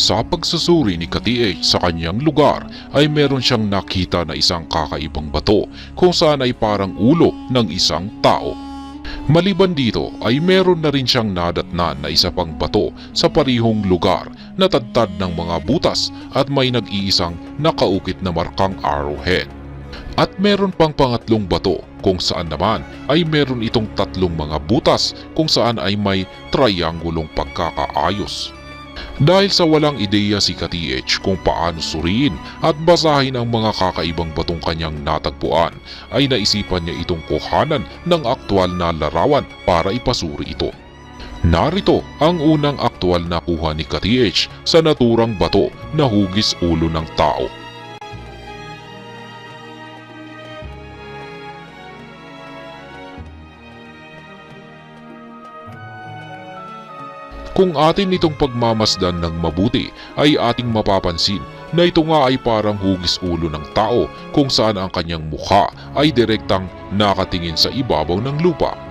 Sa pagsusuri ni Kati sa kanyang lugar ay meron siyang nakita na isang kakaibang bato kung saan ay parang ulo ng isang tao. Maliban dito ay meron na rin siyang nadatnan na isa pang bato sa parihong lugar na tadtad ng mga butas at may nag-iisang nakaukit na markang arrowhead. At meron pang pangatlong bato kung saan naman ay meron itong tatlong mga butas kung saan ay may triangulong pagkakaayos. Dahil sa walang ideya si Kati kung paano suriin at basahin ang mga kakaibang batong kanyang natagpuan, ay naisipan niya itong kuhanan ng aktwal na larawan para ipasuri ito. Narito ang unang aktwal na kuha ni Kati sa naturang bato na hugis ulo ng tao. Kung atin itong pagmamasdan ng mabuti ay ating mapapansin na ito nga ay parang hugis ulo ng tao kung saan ang kanyang mukha ay direktang nakatingin sa ibabaw ng lupa.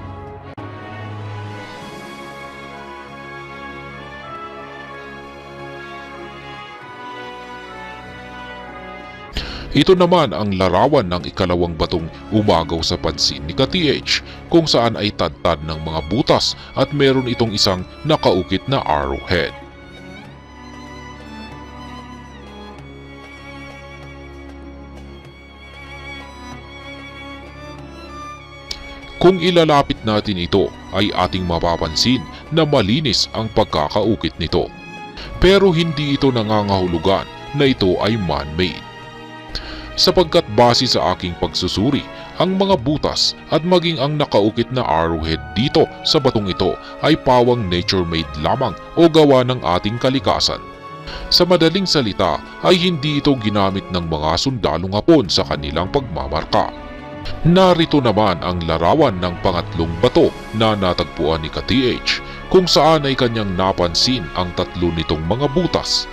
Ito naman ang larawan ng ikalawang batong umagaw sa pansin ni ka-TH kung saan ay tadtad ng mga butas at meron itong isang nakaukit na arrowhead. Kung ilalapit natin ito ay ating mapapansin na malinis ang pagkakaukit nito. Pero hindi ito nangangahulugan na ito ay man-made sapagkat base sa aking pagsusuri, ang mga butas at maging ang nakaukit na arrowhead dito sa batong ito ay pawang nature-made lamang o gawa ng ating kalikasan. Sa madaling salita ay hindi ito ginamit ng mga sundalong hapon sa kanilang pagmamarka. Narito naman ang larawan ng pangatlong bato na natagpuan ni ka-TH kung saan ay kanyang napansin ang tatlo nitong mga butas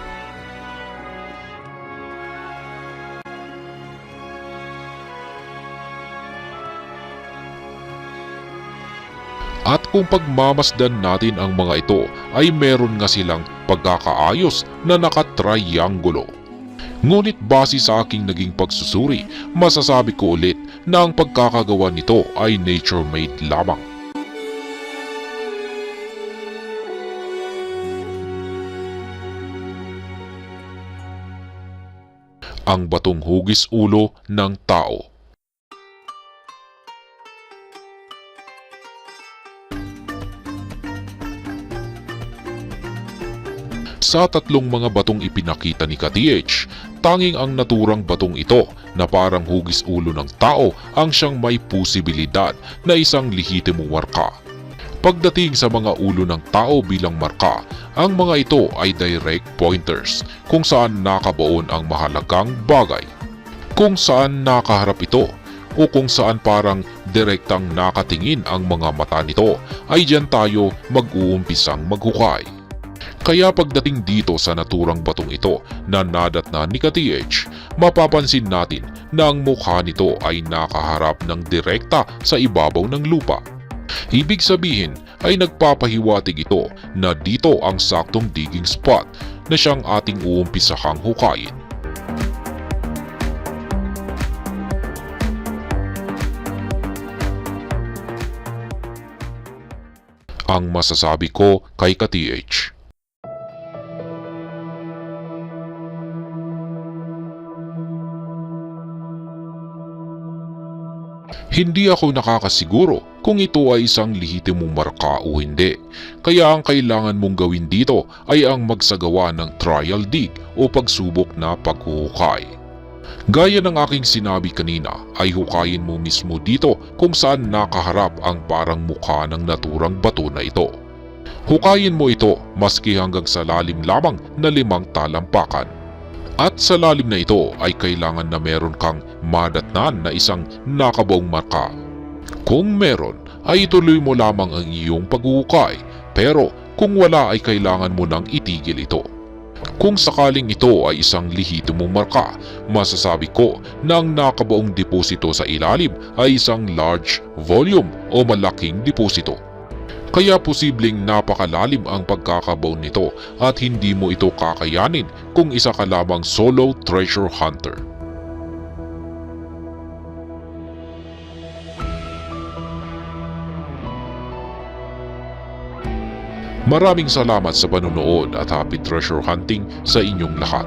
At kung pagmamasdan natin ang mga ito ay meron nga silang pagkakaayos na nakatriangulo. Ngunit base sa aking naging pagsusuri, masasabi ko ulit na ang pagkakagawa nito ay nature-made lamang. Ang batong hugis ulo ng tao. Sa tatlong mga batong ipinakita ni Ka-TH, tanging ang naturang batong ito na parang hugis ulo ng tao ang siyang may posibilidad na isang lehitimong marka. Pagdating sa mga ulo ng tao bilang marka, ang mga ito ay direct pointers kung saan nakabaon ang mahalagang bagay. Kung saan nakaharap ito o kung saan parang direktang nakatingin ang mga mata nito ay diyan tayo mag-uumpisang maghukay. Kaya pagdating dito sa naturang batong ito na nadat na ni ka-TH, mapapansin natin na ang mukha nito ay nakaharap ng direkta sa ibabaw ng lupa. Ibig sabihin ay nagpapahiwatig ito na dito ang saktong digging spot na siyang ating uumpisahang hukayin. Ang masasabi ko kay ka-TH. Hindi ako nakakasiguro kung ito ay isang lehitimong marka o hindi. Kaya ang kailangan mong gawin dito ay ang magsagawa ng trial dig o pagsubok na paghuhukay. Gaya ng aking sinabi kanina ay hukayin mo mismo dito kung saan nakaharap ang parang mukha ng naturang bato na ito. Hukayin mo ito maski hanggang sa lalim lamang na limang talampakan. At sa lalim na ito ay kailangan na meron kang madatnan na isang nakabaong marka. Kung meron ay ituloy mo lamang ang iyong paghuhukay pero kung wala ay kailangan mo nang itigil ito. Kung sakaling ito ay isang lehitimong marka, masasabi ko na ang nakabaong deposito sa ilalim ay isang large volume o malaking deposito. Kaya posibleng napakalalim ang pagkakabaw nito at hindi mo ito kakayanin kung isa ka lamang solo treasure hunter. Maraming salamat sa panonood at happy treasure hunting sa inyong lahat.